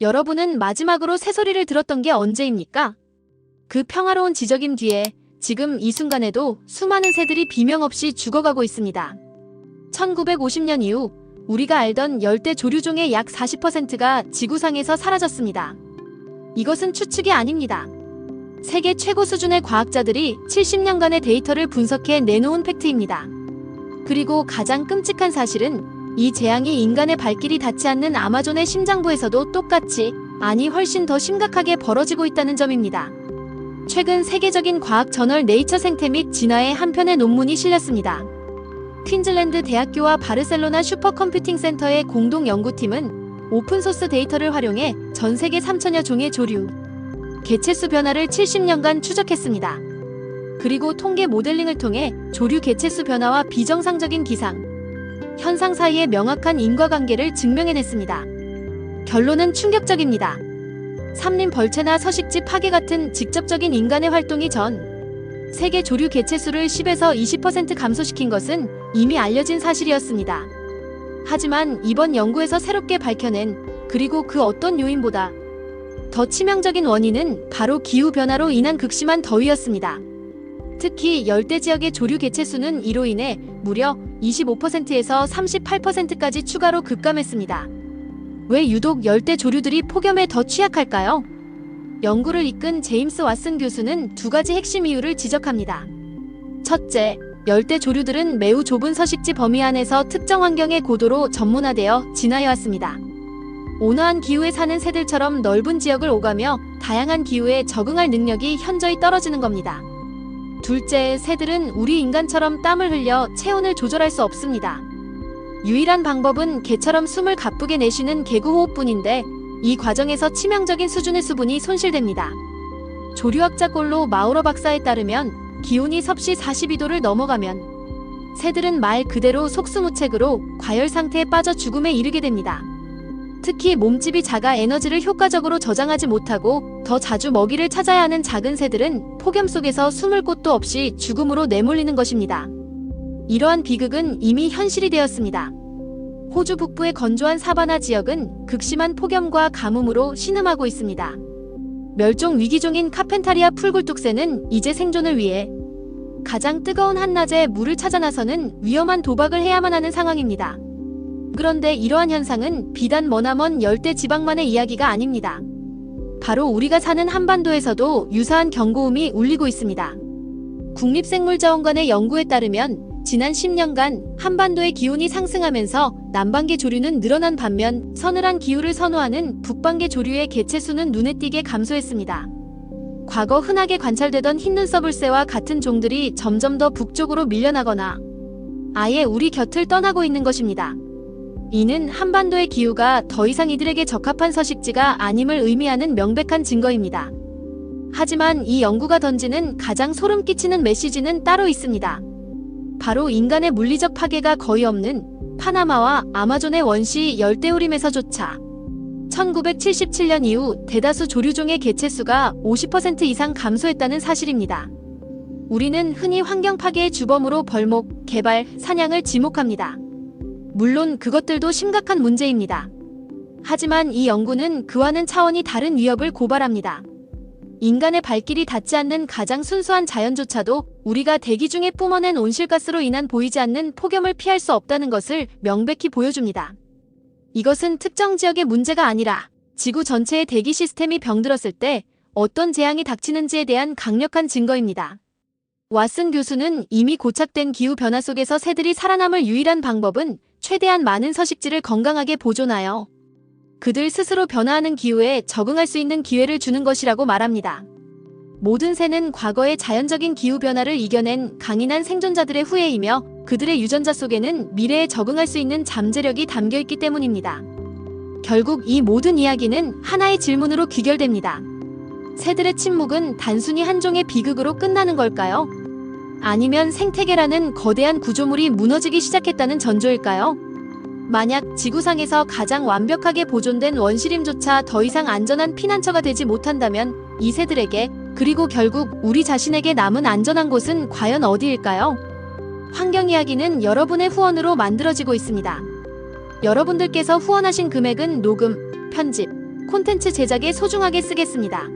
여러분은 마지막으로 새소리를 들었던 게 언제입니까? 그 평화로운 지적임 뒤에 지금 이 순간에도 수많은 새들이 비명 없이 죽어가고 있습니다. 1950년 이후 우리가 알던 열대 조류종의 약 40%가 지구상에서 사라졌습니다. 이것은 추측이 아닙니다. 세계 최고 수준의 과학자들이 70년간의 데이터를 분석해 내놓은 팩트입니다. 그리고 가장 끔찍한 사실은 이 재앙이 인간의 발길이 닿지 않는 아마존의 심장부에서도 똑같이, 아니 훨씬 더 심각하게 벌어지고 있다는 점입니다. 최근 세계적인 과학 저널 네이처 생태 및 진화의 한 편의 논문이 실렸습니다. 퀸즐랜드 대학교와 바르셀로나 슈퍼컴퓨팅 센터의 공동 연구팀은 오픈소스 데이터를 활용해 전 세계 3천여 종의 조류, 개체수 변화를 70년간 추적했습니다. 그리고 통계 모델링을 통해 조류 개체수 변화와 비정상적인 기상, 현상 사이의 명확한 인과관계를 증명해냈습니다. 결론은 충격적입니다. 삼림 벌채나 서식지 파괴 같은 직접적인 인간의 활동이 전 세계 조류 개체수를 10에서 20% 감소시킨 것은 이미 알려진 사실이었습니다. 하지만 이번 연구에서 새롭게 밝혀낸 그리고 그 어떤 요인보다 더 치명적인 원인은 바로 기후변화로 인한 극심한 더위였습니다. 특히 열대 지역의 조류 개체수는 이로 인해 무려 25%에서 38%까지 추가로 급감했습니다. 왜 유독 열대 조류들이 폭염에 더 취약할까요? 연구를 이끈 제임스 왓슨 교수는 두 가지 핵심 이유를 지적합니다. 첫째, 열대 조류들은 매우 좁은 서식지 범위 안에서 특정 환경의 고도로 전문화되어 진화해 왔습니다. 온화한 기후에 사는 새들처럼 넓은 지역을 오가며 다양한 기후에 적응할 능력이 현저히 떨어지는 겁니다. 둘째, 새들은 우리 인간처럼 땀을 흘려 체온을 조절할 수 없습니다. 유일한 방법은 개처럼 숨을 가쁘게 내쉬는 개구호흡뿐인데 이 과정에서 치명적인 수준의 수분이 손실됩니다. 조류학자 골로 마우러 박사에 따르면 기온이 섭씨 42도를 넘어가면 새들은 말 그대로 속수무책으로 과열 상태에 빠져 죽음에 이르게 됩니다. 특히 몸집이 작아 에너지를 효과적으로 저장하지 못하고 더 자주 먹이를 찾아야 하는 작은 새들은 폭염 속에서 숨을 곳도 없이 죽음으로 내몰리는 것입니다. 이러한 비극은 이미 현실이 되었습니다. 호주 북부의 건조한 사바나 지역은 극심한 폭염과 가뭄으로 신음하고 있습니다. 멸종 위기 종인 카펜타리아 풀굴뚝새는 이제 생존을 위해 가장 뜨거운 한낮에 물을 찾아 나서는 위험한 도박을 해야만 하는 상황입니다. 그런데 이러한 현상은 비단 머나먼 열대 지방만의 이야기가 아닙니다. 바로 우리가 사는 한반도에서도 유사한 경고음이 울리고 있습니다. 국립생물자원관의 연구에 따르면 지난 10년간 한반도의 기온이 상승하면서 남반계 조류는 늘어난 반면 서늘한 기후를 선호하는 북반계 조류의 개체수는 눈에 띄게 감소했습니다. 과거 흔하게 관찰되던 흰눈서불새와 같은 종들이 점점 더 북쪽으로 밀려나거나 아예 우리 곁을 떠나고 있는 것입니다. 이는 한반도의 기후가 더 이상 이들에게 적합한 서식지가 아님을 의미하는 명백한 증거입니다. 하지만 이 연구가 던지는 가장 소름 끼치는 메시지는 따로 있습니다. 바로 인간의 물리적 파괴가 거의 없는 파나마와 아마존의 원시 열대우림에서조차 1977년 이후 대다수 조류종의 개체수가 50% 이상 감소했다는 사실입니다. 우리는 흔히 환경 파괴의 주범으로 벌목, 개발, 사냥을 지목합니다. 물론 그것들도 심각한 문제입니다. 하지만 이 연구는 그와는 차원이 다른 위협을 고발합니다. 인간의 발길이 닿지 않는 가장 순수한 자연조차도 우리가 대기 중에 뿜어낸 온실가스로 인한 보이지 않는 폭염을 피할 수 없다는 것을 명백히 보여줍니다. 이것은 특정 지역의 문제가 아니라 지구 전체의 대기 시스템이 병들었을 때 어떤 재앙이 닥치는지에 대한 강력한 증거입니다. 왓슨 교수는 이미 고착된 기후 변화 속에서 새들이 살아남을 유일한 방법은 최대한 많은 서식지를 건강하게 보존하여 그들 스스로 변화하는 기후에 적응할 수 있는 기회를 주는 것이라고 말합니다. 모든 새는 과거의 자연적인 기후 변화를 이겨낸 강인한 생존자들의 후예이며 그들의 유전자 속에는 미래에 적응할 수 있는 잠재력이 담겨 있기 때문입니다. 결국 이 모든 이야기는 하나의 질문으로 귀결됩니다. 새들의 침묵은 단순히 한 종의 비극으로 끝나는 걸까요? 아니면 생태계라는 거대한 구조물이 무너지기 시작했다는 전조일까요? 만약 지구상에서 가장 완벽하게 보존된 원시림조차 더 이상 안전한 피난처가 되지 못한다면 이 새들에게 그리고 결국 우리 자신에게 남은 안전한 곳은 과연 어디일까요? 환경 이야기는 여러분의 후원으로 만들어지고 있습니다. 여러분들께서 후원하신 금액은 녹음, 편집, 콘텐츠 제작에 소중하게 쓰겠습니다.